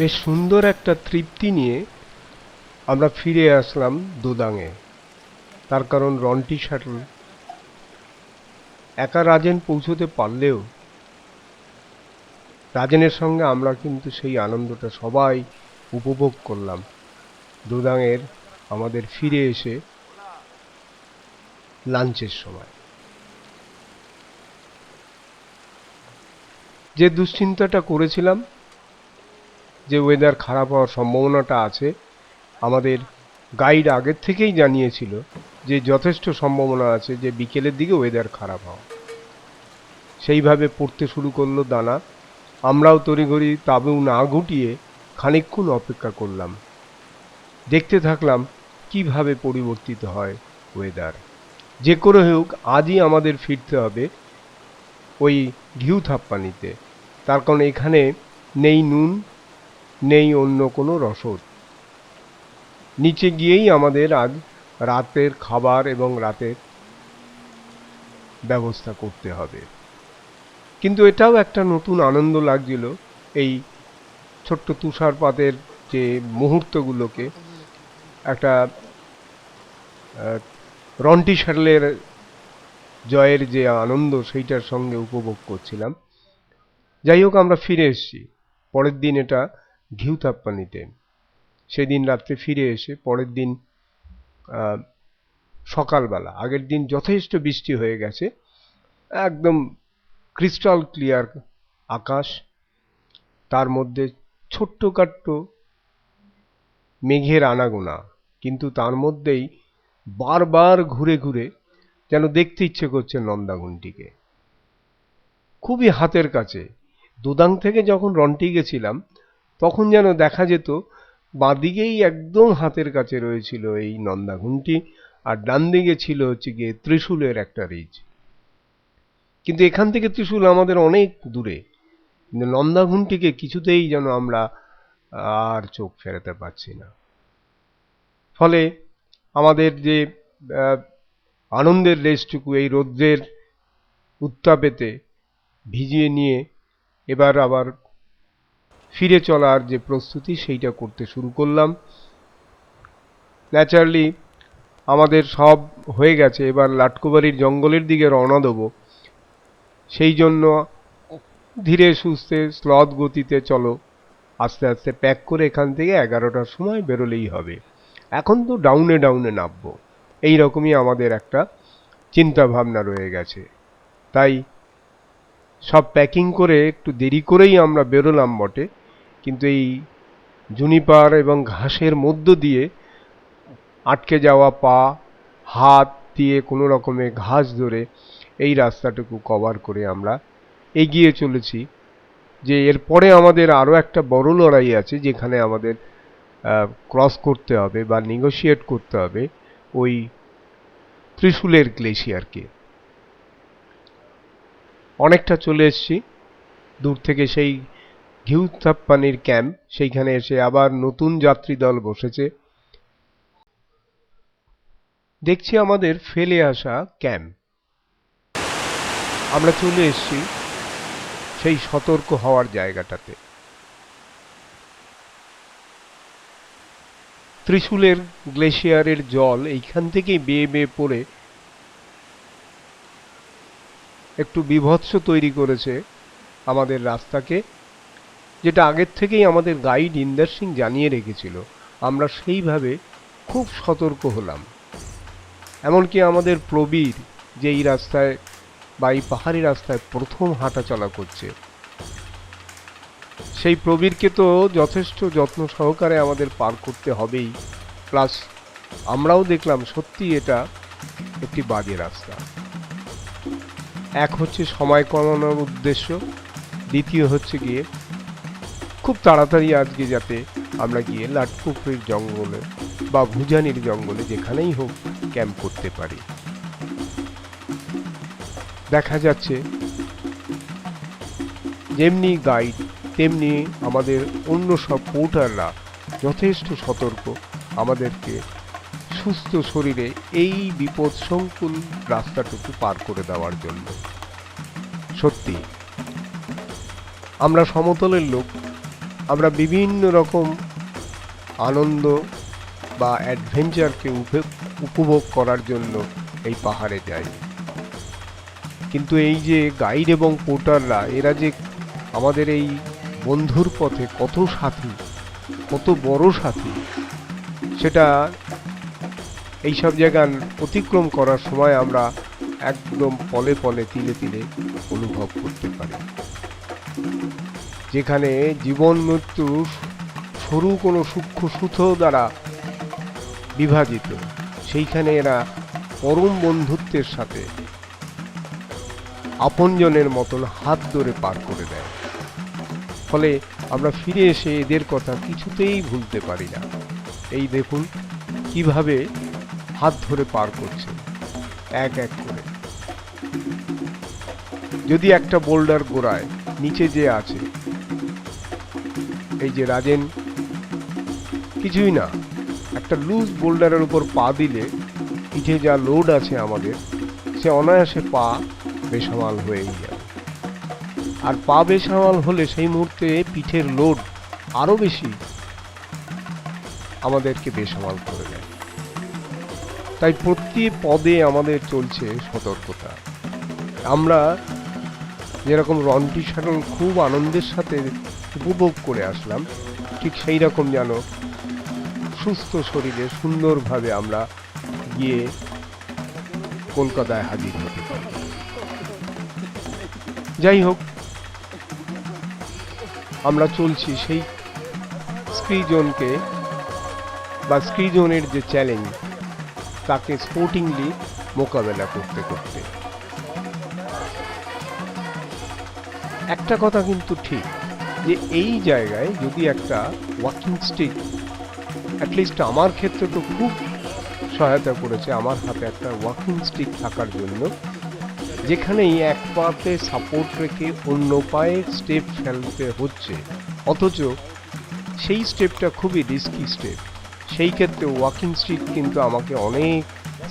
বেশ সুন্দর একটা তৃপ্তি নিয়ে আমরা ফিরে আসলাম দোদাঙে। তার কারণ রন্টি শাটল একা রাজেন পৌঁছতে পারলেও রাজেনের সঙ্গে আমরা কিন্তু সেই আনন্দটা সবাই উপভোগ করলাম। দোদাঙের আমাদের ফিরে এসে লাঞ্চের সময়। যে দুশ্চিন্তাটা করেছিলাম যে ওয়েদার খারাপ হওয়ার সম্ভাবনাটা আছে, আমাদের গাইড আগের থেকেই জানিয়েছিল যে যথেষ্ট সম্ভাবনা আছে যে বিকেলের দিকে ওয়েদার খারাপ হওয়া। সেইভাবে পড়তে শুরু করল দানা। আমরাও তড়িঘড়ি তাবেও না গুটিয়ে খানিকক্ষণ অপেক্ষা করলাম। দেখতে থাকলাম কীভাবে পরিবর্তিত হয় ওয়েদার যে করে হোক, আজই আমাদের ফিরতে হবে ওই ঘিউ থাপ্পানিতে। তার কারণ এখানে নেই নুন নেই অন্য কোনো রসদ। নিচে গিয়েই আমাদের আজ রাতের খাবার এবং রাতের ব্যবস্থা করতে হবে। কিন্তু এটাও একটা নতুন আনন্দ লাগছিল এই ছোট্ট তুষারপাতের যে মুহূর্তগুলোকে। একটা রন্টি শাটলের জয়ের যে আনন্দ সেইটার সঙ্গে উপভোগ করছিলাম। যাই হোক, আমরা ফিরে এসেছি। পরের দিন এটা ঘিউ তাপ্পানিতে সেদিন রাত্রে ফিরে এসে পরের দিন সকালবেলা, আগের দিন যথেষ্ট বৃষ্টি হয়ে গেছে, একদম ক্রিস্টাল ক্লিয়ার আকাশ, তার মধ্যে ছোট্টখাট্ট মেঘের আনাগোনা, কিন্তু তার মধ্যেই বারবার ঘুরে ঘুরে যেন দেখতে ইচ্ছে করছে নন্দাগুনটিকে খুবই হাতের কাছে। দুদাং থেকে যখন রন্টি গেছিলাম তখন যেন দেখা যেত, বাঁদিকেই একদম হাতের কাছে রয়েছিল এই নন্দাঘুনটি আর ডান দিকে ছিল হচ্ছে গিয়ে ত্রিশূলের একটা রিজ। কিন্তু এখান থেকে ত্রিশূল আমাদের অনেক দূরে। কিন্তু নন্দাঘুনটিকে কিছুতেই যেন আমরা, আর চোখ ফেরাতে পারছি না। ফলে আমাদের যে আনন্দের রেসটুকু এই রৌদ্রের উত্তাপেতে ভিজিয়ে নিয়ে এবার আবার ফিরে চলার যে প্রস্তুতি, সেইটা করতে শুরু করলাম। ন্যাচারালি আমাদের সব হয়ে গেছে। এবার লাটকুবাড়ির জঙ্গলের দিকে রওনা দেবো। সেই জন্য ধীরে সুস্থে, স্লথ গতিতে চলো। আস্তে আস্তে প্যাক করে এখান থেকে এগারোটার সময় বেরোলেই হবে। এখন তো ডাউনে ডাউনে নামবো। এই রকমই আমাদের একটা চিন্তা ভাবনা রয়ে গেছে। তাই সব প্যাকিং করে একটু দেরি করেই আমরা বেরোলাম বটে। কিন্তু এই জুনিপার এবং ঘাসের মধ্য দিয়ে আটকে যাওয়া পা, হাত দিয়ে কোনো রকমে ঘাস ধরে এই রাস্তাটুকু কভার করে আমরা এগিয়ে চলেছি। যে এরপরে আমাদের আরও একটা বড় লড়াই আছে যেখানে আমাদের ক্রস করতে হবে বা নেগোশিয়েট করতে হবে ওই ত্রিশূলের গ্লেশিয়ারকে অনেকটা চলে এসেছি। দূর থেকে সেই ঘিউ থাপ্পানির ক্যাম্প, সেইখানে এসে আবার নতুন যাত্রী দল বসেছে। দেখছি আমাদের ফেলে আসা ক্যাম্প। আমরা চলে এসেছি সেই সতর্ক হওয়ার জায়গাটাতে। ত্রিশূলের গ্লেশিয়ারের জল এইখান থেকেই বেয়ে বেয়ে পড়ে একটু বিভৎস তৈরি করেছে আমাদের রাস্তাকে। যেটা আগের থেকেই আমাদের গাইড ইন্দার সিং জানিয়ে রেখেছিল, আমরা সেইভাবে খুব সতর্ক হলাম। এমনকি আমাদের প্রবীর যে এই রাস্তায় বা এই পাহাড়ি রাস্তায় প্রথম হাঁটা চলা করছে, সেই প্রবীরকে তো যথেষ্ট যত্ন সহকারে আমাদের পার করতে হবেই। প্লাস আমরাও দেখলাম সত্যি এটা একটি বাজে রাস্তা। এক হচ্ছে সময় কমানোর উদ্দেশ্য, দ্বিতীয় হচ্ছে গিয়ে খুব তাড়াতাড়ি আজকে যাতে আমরা গিয়ে লাটপুকুরির জঙ্গলে বা ভুজানির জঙ্গলে যেখানেই হোক ক্যাম্প করতে পারি। দেখা যাচ্ছে যেমনি গাইড, তেমনি আমাদের অন্য সব পোর্টাররা যথেষ্ট সতর্ক। আমাদেরকে সুস্থ শরীরে এই বিপদ সংকুল রাস্তাটুকু পার করে দেওয়ার জন্য। সত্যি, আমরা সমতলের লোক আমরা বিভিন্ন রকম আনন্দ বা অ্যাডভেঞ্চারকে উপভোগ করার জন্য এই পাহাড়ে যাই। কিন্তু এই যে গাইড এবং পোর্টাররা এরা যে আমাদের এই বন্ধুর পথে কত সাথী, কত বড় সাথী, সেটা এইসব জায়গা অতিক্রম করার সময় আমরা একদম পলে পলে তিলে তিলে অনুভব করতে পারি। যেখানে জীবন মৃত্যু সরু কোনো সূক্ষ্ম সুতো দ্বারা বিভাজিত, সেইখানে এরা পরম বন্ধুত্বের সাথে আপনজনের মতন হাত ধরে পার করে দেয়। ফলে আমরা ফিরে এসে এদের কথা কিছুতেই ভুলতে পারি না। এই দেখুন কীভাবে হাত ধরে পার করছে, এক এক করে। যদি একটা বোল্ডার গোড়ায় নিচে যে আছে এই যে রাজেন, কিছুই না। একটা লুজ বোল্ডারের উপর পা দিলে পিঠে যা লোড আছে আমাদের, সে অনায়াসে পা বেসামাল হয়ে যায় আর পা বেসামাল হলে সেই মুহূর্তে পিঠের লোড আরও বেশি আমাদেরকে বেসামাল করে দেয়। তাই প্রতি পদে আমাদের চলছে সতর্কতা। আমরা যেরকম রন্টি শাটল খুব আনন্দের সাথে উপভোগ করে আসলাম, ঠিক সেই রকম যেন সুস্থ শরীরে সুন্দরভাবে আমরা গিয়ে কলকাতায় হাজির হতে পারি। যাই হোক, আমরা চলছি সেই স্ক্রি জোনকে বা স্ক্রি জোনের যে চ্যালেঞ্জ তাকে স্পোর্টিংলি মোকাবেলা করতে করতে। একটা কথা কিন্তু ঠিক যে এই জায়গায় যদি একটা ওয়াকিং স্টিক অ্যাটলিস্ট আমার ক্ষেত্রে তো খুব সহায়তা করেছে আমার হাতে একটা ওয়াকিং স্টিক থাকার জন্য, যেখানেই এক পাতে সাপোর্ট রেখে অন্য পায়ে স্টেপ ফেলতে হচ্ছে। অথচ সেই স্টেপটা খুবই রিস্কি স্টেপ সেই ক্ষেত্রে ওয়াকিং স্টিক কিন্তু আমাকে অনেক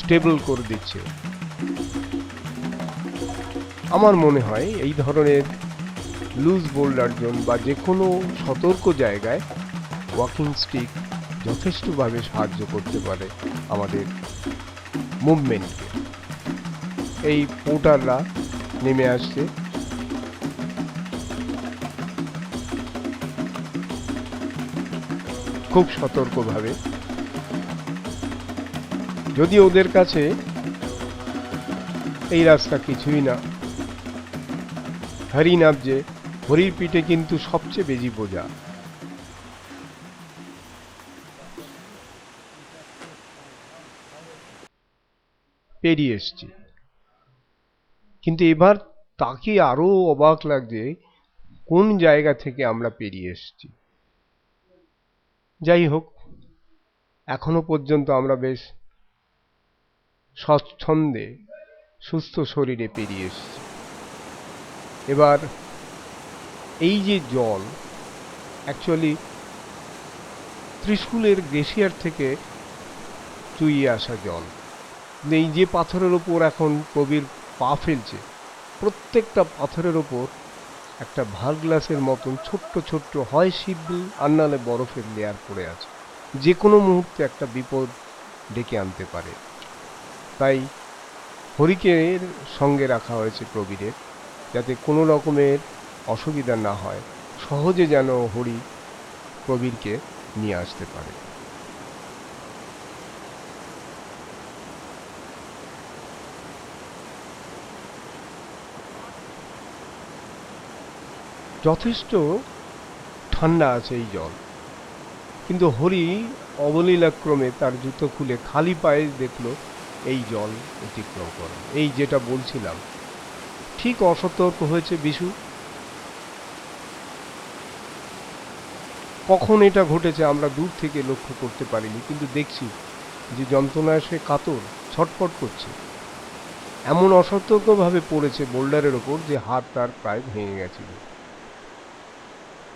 স্টেবল করে দিচ্ছে। আমার মনে হয় এই ধরনের লুজ বোল্ডার জোন বা যে কোনো সতর্ক জায়গায় ওয়াকিং স্টিক যথেষ্টভাবে সাহায্য করতে পারে আমাদের মুভমেন্টকে এই পোর্টাররা নেমে আসছে। খুব সতর্কভাবে। যদি ওদের কাছে এই রাস্তা কিছুই না। হরি নাবজে হরির পিঠে কিন্তু সবচেয়ে বেশি বোঝা পেরিয়ে এসছি। কিন্তু এবার তাকে আরও অবাক লাগছে কোন জায়গা থেকে আমরা পেরিয়ে এসছি। যাই হোক, এখনও পর্যন্ত আমরা বেশ স্বচ্ছন্দে, সুস্থ শরীরে পেরিয়ে এসছি। এবার এই যে জল অ্যাকচুয়ালি ত্রিশূলের গ্লেশিয়ার থেকে চুইয়ে আসা জল। এই যে পাথরের ওপর এখন কবির পা ফেলছে, প্রত্যেকটা পাথরের ওপর একটা ভালো গ্লাসের মতন ছোট্ট ছোট্ট হয় শিবলি আর নাহলে বরফের লেয়ার পড়ে আছে। যে কোনো মুহূর্তে একটা বিপদ ডেকে আনতে পারে। তাই হরিকে সঙ্গে রাখা হয়েছে প্রবীরের যাতে কোনো রকমের অসুবিধা না হয়, সহজে যেন হরি প্রবীরকে নিয়ে আসতে পারে। যথেষ্ট ঠান্ডা আছে এই জল, কিন্তু হরি অবলীলাক্রমে তার জুতো খুলে খালি পায়ে দেখল এই জল অতিক্রম করে এই যেটা বলছিলাম, ঠিক অসতর্ক হয়েছে বিশু। কখন এটা ঘটেছে আমরা দূর থেকে লক্ষ্য করতে পারিনি, কিন্তু দেখছি যে যন্ত্রণায় সে কাতর, ছটফট করছে। এমন অসতর্কভাবে পড়েছে বোল্ডারের ওপর যে হাত তার প্রায় ভেঙে গেছিল।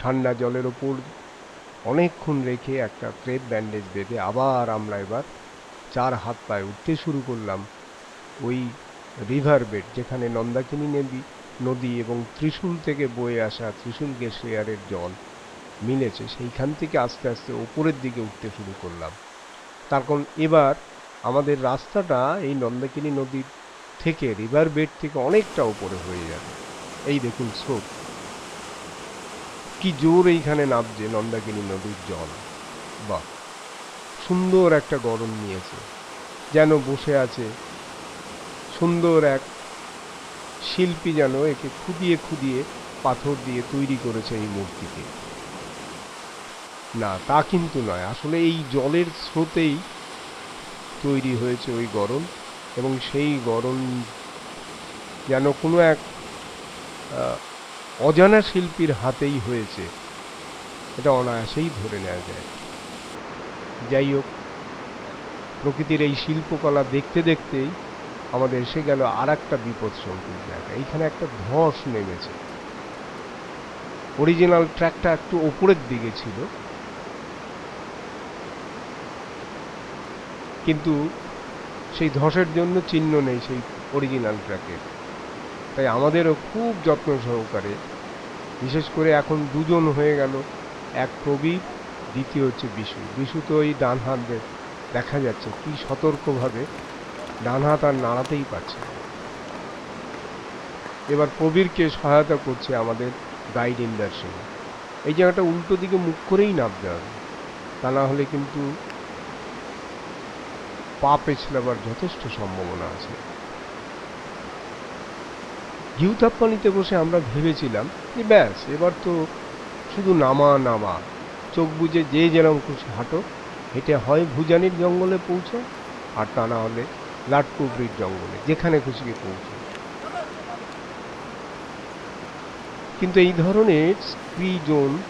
ঠান্ডা জলের ওপর অনেকক্ষণ রেখে একটা ক্রেপ ব্যান্ডেজ বেঁধে আবার আমরা এবার চার হাত পায়ে উঠতে শুরু করলাম ওই রিভার বেড, যেখানে নন্দাকিনী নদী নদী এবং ত্রিশূল থেকে বয়ে আসা ত্রিশূল গ্লেশিয়ারের জল মিলেছে, সেইখান থেকে আস্তে আস্তে ওপরের দিকে উঠতে শুরু করলাম। তার কারণ এবার আমাদের রাস্তাটা এই নন্দাকিনী নদীর থেকে রিভার বেড থেকে অনেকটা উপরে হয়ে যাবে। এই দেখুন স্রোত। কি জোর এইখানে নামছে নন্দাকিনী নদীর জল। বাহ! সুন্দর একটা গরম নিয়েছে। যেন বসে আছে সুন্দর এক শিল্পী যেন একে খুদিয়ে খুদিয়ে পাথর দিয়ে তৈরি করেছে এই মূর্তিকে। না, তা কিন্তু নয়। আসলে এই জলের স্রোতেই তৈরি হয়েছে ওই গরম এবং সেই গরম যেন কোনো এক অজানা শিল্পীর হাতেই হয়েছে। এটা অনায়াসেই ধরে নেওয়া যায়। যাই হোক, প্রকৃতির এই শিল্পকলা দেখতে দেখতেই আমাদের এসে গেল আর একটা বিপদ সংকুল জায়গা। এইখানে একটা ধস নেমেছে। অরিজিনাল ট্র্যাকটা একটু ওপরের দিকে ছিল। কিন্তু সেই ধসের জন্য চিহ্ন নেই সেই অরিজিনাল ট্র্যাকের তাই আমাদেরও খুব যত্ন সহকারে, বিশেষ করে এখন দুজন হয়ে গেল, এক প্রবীর, দ্বিতীয় হচ্ছে বিশু। বিশু তো ওই ডান হাত দেখা যাচ্ছে, কি সতর্কভাবে ডান হাত আর নাড়াতেই পারছে। এবার প্রবীরকে সহায়তা করছে আমাদের গাইড ইন্দার সিং। এই জায়গাটা উল্টো দিকে মুখ করেই নামতে হবে, তা না হলে কিন্তু পা পেছলাবার যথেষ্ট সম্ভাবনা আছে। ঘিউ বসে আমরা ভেবেছিলাম যে ব্যাস, এবার তো শুধু নামা নামা, চোখ বুজে যে যেরম খুশি হাঁটো, হেঁটে হয় ভুজানির জঙ্গলে পৌঁছো আর তা না হলে লাটকুবরির জঙ্গলে, যেখানে খুশি পৌঁছো কিন্তু এই ধরনের স্ক্রি জোন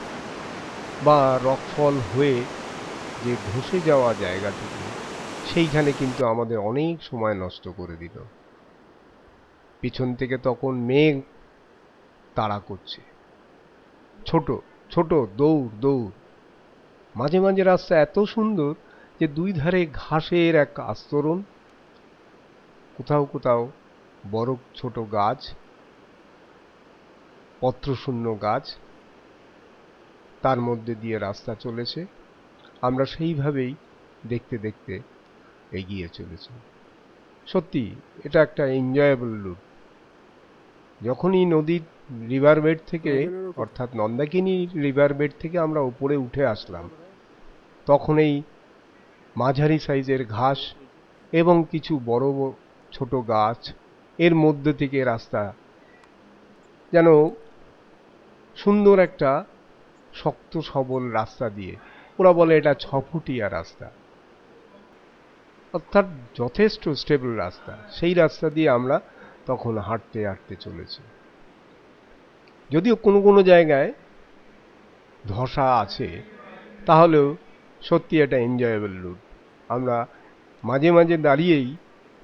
বা রকফল হয়ে যে ধসে যাওয়া জায়গাটুকু সেইখানে কিন্তু আমাদের অনেক সময় নষ্ট করে দিল। পিছন থেকে তখন মেঘ তাড়া করছে। ছোট ছোট, দৌড় দৌড়। মাঝে মাঝে রাস্তা এত সুন্দর যে দুই ধারে ঘাসের এক আস্তরণ। কোথাও কোথাও বড় ছোট গাছ, পত্রশূন্য গাছ তার মধ্যে দিয়ে রাস্তা চলেছে। আমরা সেইভাবেই দেখতে দেখতে এগিয়ে চলেছে। সত্যি, এটা একটা এনজয়েবল রুট যখনই নদীর রিভার বেড থেকে, অর্থাৎ নন্দাকিনী রিভার বেড থেকে আমরা উপরে উঠে আসলাম, তখন এই মাঝারি সাইজের ঘাস এবং কিছু বড় ছোট গাছ, এর মধ্যে থেকে রাস্তা যেন সুন্দর একটা শক্ত সবল রাস্তা দিয়ে, ওরা বলে এটা ছফুটিয়া রাস্তা। অর্থাৎ যথেষ্ট স্টেবল রাস্তা। সেই রাস্তা দিয়ে আমরা তখন হাঁটতে হাঁটতে চলেছি। যদিও কোনো কোনো জায়গায় ধসা আছে, তাহলেও সত্যি এটা এনজয়েবল রুট আমরা মাঝে মাঝে দাঁড়িয়েই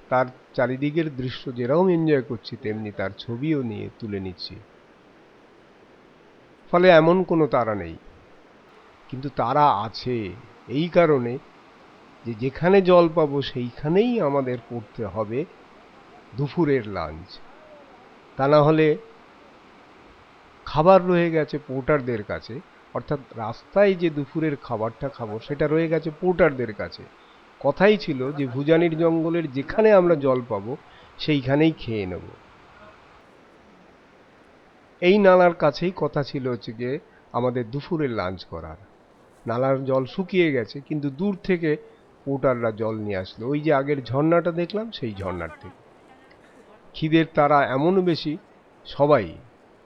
তার চারিদিকের দৃশ্য যেরকম এনজয় করছি, তেমনি তার ছবিও নিয়ে তুলে নিচ্ছি। ফলে এমন কোনো তারা নেই। কিন্তু তারা আছে। এই কারণে যে যেখানে জল পাবো সেইখানেই আমাদের করতে হবে দুপুরের লাঞ্চ। তা না হলে খাবার রয়ে গেছে পোর্টারদের কাছে, অর্থাৎ রাস্তায় যে দুপুরের খাবারটা খাব সেটা রয়ে গেছে পোর্টারদের কাছে। কথাই ছিল যে ভুজানির জঙ্গলের যেখানে আমরা জল পাবো সেইখানেই খেয়ে নেব। এই নালার কাছেই কথা ছিল হচ্ছে গিয়ে আমাদের দুপুরের লাঞ্চ করার। নালার জল শুকিয়ে গেছে, কিন্তু দূর থেকে পোর্টাররা জল নিয়ে আসলো। ওই যে আগের ঝর্ণাটা দেখলাম, সেই ঝর্ণার থেকে। খিদের তারা এমন বেশি, সবাই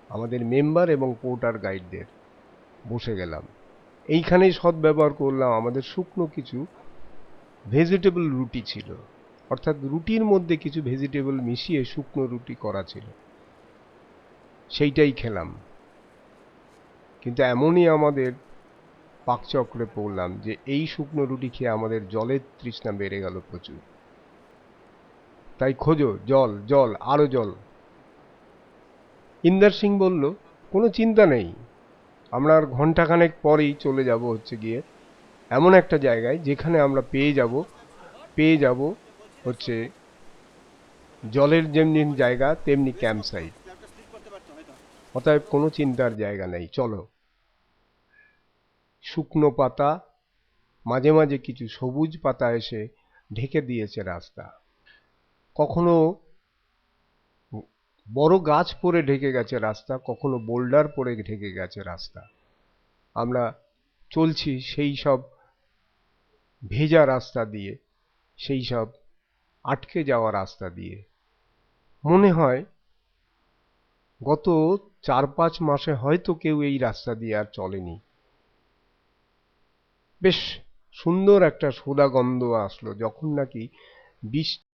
আমাদের মেম্বার এবং পোর্টার গাইডদের বসে গেলাম। এইখানেই সদ্ব্যবহার করলাম, আমাদের শুকনো কিছু ভেজিটেবল রুটি ছিল। অর্থাৎ রুটির মধ্যে কিছু ভেজিটেবল মিশিয়ে শুকনো রুটি করা ছিল। সেইটাই খেলাম। কিন্তু এমনই আমাদের পাকচক্রে পড়লাম যে এই শুকনো রুটি খেয়ে আমাদের জলের তৃষ্ণা বেড়ে গেল প্রচুর। তাই খোঁজো, জল জল, আরও জল। ইন্দার সিং বলল, কোনো চিন্তা নেই। আমরা আর ঘন্টাখানেক পরেই চলে যাব হচ্ছে গিয়ে এমন একটা জায়গায় যেখানে আমরা পেয়ে যাব পেয়ে যাব হচ্ছে জলের যেমনি জায়গা, তেমনি ক্যাম্প সাইট অতএব কোনো চিন্তার জায়গা নেই। চলো। শুকনো পাতা, মাঝে মাঝে কিছু সবুজ পাতা এসে ঢেকে দিয়েছে রাস্তা। কখনো বড় গাছ পড়ে ঢেকে গেছে রাস্তা, কখনো বোল্ডার পড়ে ঢেকে গেছে রাস্তা। আমরা চলছি সেই সব ভেজা রাস্তা দিয়ে, সেই সব আটকে যাওয়া রাস্তা দিয়ে। মনে হয় গত চার পাঁচ মাসে হয়তো কেউ এই রাস্তা দিয়ে আর চলেনি। বেশ সুন্দর একটা সোদা গন্ধ আসলো যখন নাকি বৃষ্টি